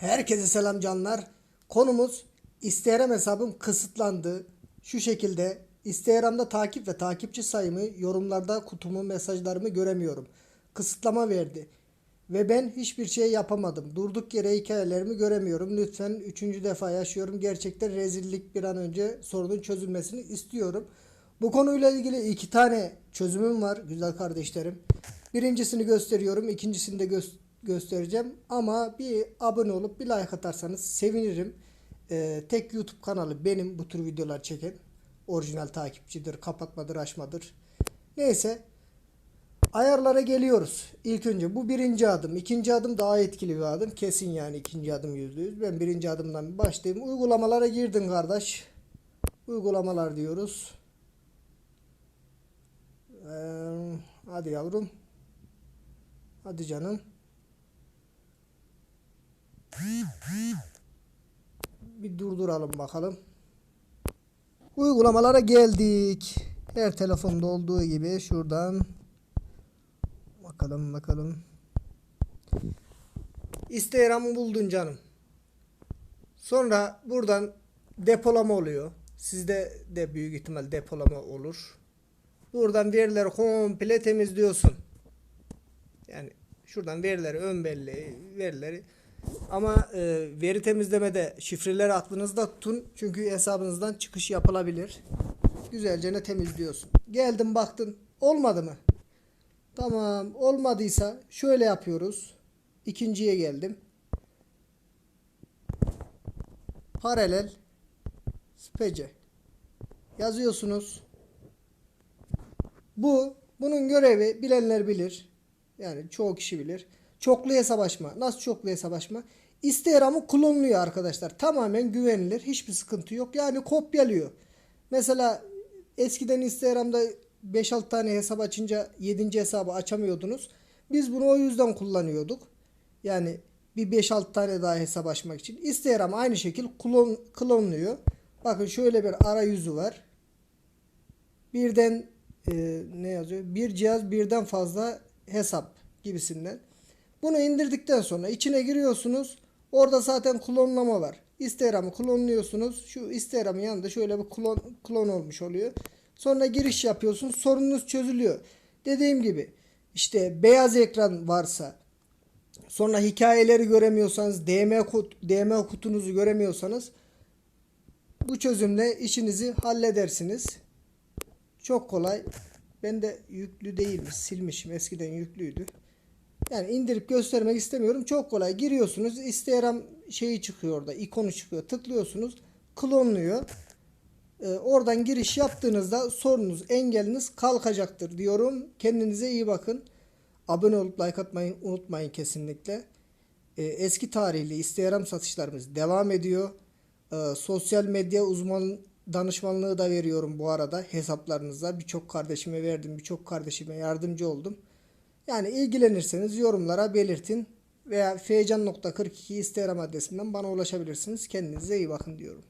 Herkese selam canlar. Konumuz Instagram hesabım kısıtlandı. Şu şekilde Instagram'da takip ve takipçi sayımı yorumlarda kutumu mesajlarımı göremiyorum. Kısıtlama verdi. Ve ben hiçbir şey yapamadım. Durduk yere hikayelerimi göremiyorum. Lütfen üçüncü defa yaşıyorum. Gerçekten rezillik bir an önce sorunun çözülmesini istiyorum. Bu konuyla ilgili iki tane çözümüm var güzel kardeşlerim. Birincisini gösteriyorum. ikincisini de gö- göstereceğim. Ama bir abone olup bir like atarsanız sevinirim. Ee, tek YouTube kanalı benim bu tür videolar çeken. Orijinal takipçidir, kapatmadır, açmadır. Neyse. Ayarlara geliyoruz. İlk önce bu birinci adım. İkinci adım daha etkili bir adım. Kesin yani ikinci adım yüzde yüz. Ben birinci adımdan başlayayım. Uygulamalara girdin kardeş. Uygulamalar diyoruz. Ee, hadi yavrum. Hadi canım. Bir durduralım bakalım. Uygulamalara geldik. Her telefonda olduğu gibi şuradan bakalım bakalım. Instagram'ı buldun canım. Sonra buradan depolama oluyor. Sizde de büyük ihtimal depolama olur. Buradan verileri komple temizliyorsun. Yani şuradan verileri ön belleği verileri ama e, veri temizlemede şifreleri aklınızda tutun. Çünkü hesabınızdan çıkış yapılabilir. Güzelce ne temizliyorsun. Geldin baktın. Olmadı mı? Tamam. Olmadıysa şöyle yapıyoruz. İkinciye geldim. Paralel spece yazıyorsunuz. Bu bunun görevi bilenler bilir. Yani çoğu kişi bilir. Çoklu hesap açma. Nasıl çoklu hesap açma? Instagram'ı klonluyor arkadaşlar. Tamamen güvenilir. Hiçbir sıkıntı yok. Yani kopyalıyor. Mesela eskiden Instagram'da 5-6 tane hesap açınca 7. hesabı açamıyordunuz. Biz bunu o yüzden kullanıyorduk. Yani bir 5-6 tane daha hesap açmak için. Instagram aynı şekil klon, klonluyor. Bakın şöyle bir arayüzü var. Birden e, ne yazıyor? Bir cihaz birden fazla hesap gibisinden. Bunu indirdikten sonra içine giriyorsunuz. Orada zaten klonlama var. Instagram'ı klonluyorsunuz. Şu Instagram'ın yanında şöyle bir klon, klon olmuş oluyor. Sonra giriş yapıyorsunuz. Sorununuz çözülüyor. Dediğim gibi işte beyaz ekran varsa sonra hikayeleri göremiyorsanız DM, kut, DM kutunuzu göremiyorsanız bu çözümle işinizi halledersiniz. Çok kolay. Ben de yüklü değilmiş. Silmişim. Eskiden yüklüydü. Yani indirip göstermek istemiyorum. Çok kolay. Giriyorsunuz. Instagram şeyi çıkıyor orada. ikonu çıkıyor. Tıklıyorsunuz. Klonluyor. Ee, oradan giriş yaptığınızda sorunuz, engeliniz kalkacaktır diyorum. Kendinize iyi bakın. Abone olup like atmayı unutmayın kesinlikle. Ee, eski tarihli Instagram satışlarımız devam ediyor. Ee, sosyal medya uzman danışmanlığı da veriyorum bu arada hesaplarınızda. Birçok kardeşime verdim, birçok kardeşime yardımcı oldum. Yani ilgilenirseniz yorumlara belirtin veya feycan.42 Instagram adresinden bana ulaşabilirsiniz. Kendinize iyi bakın diyorum.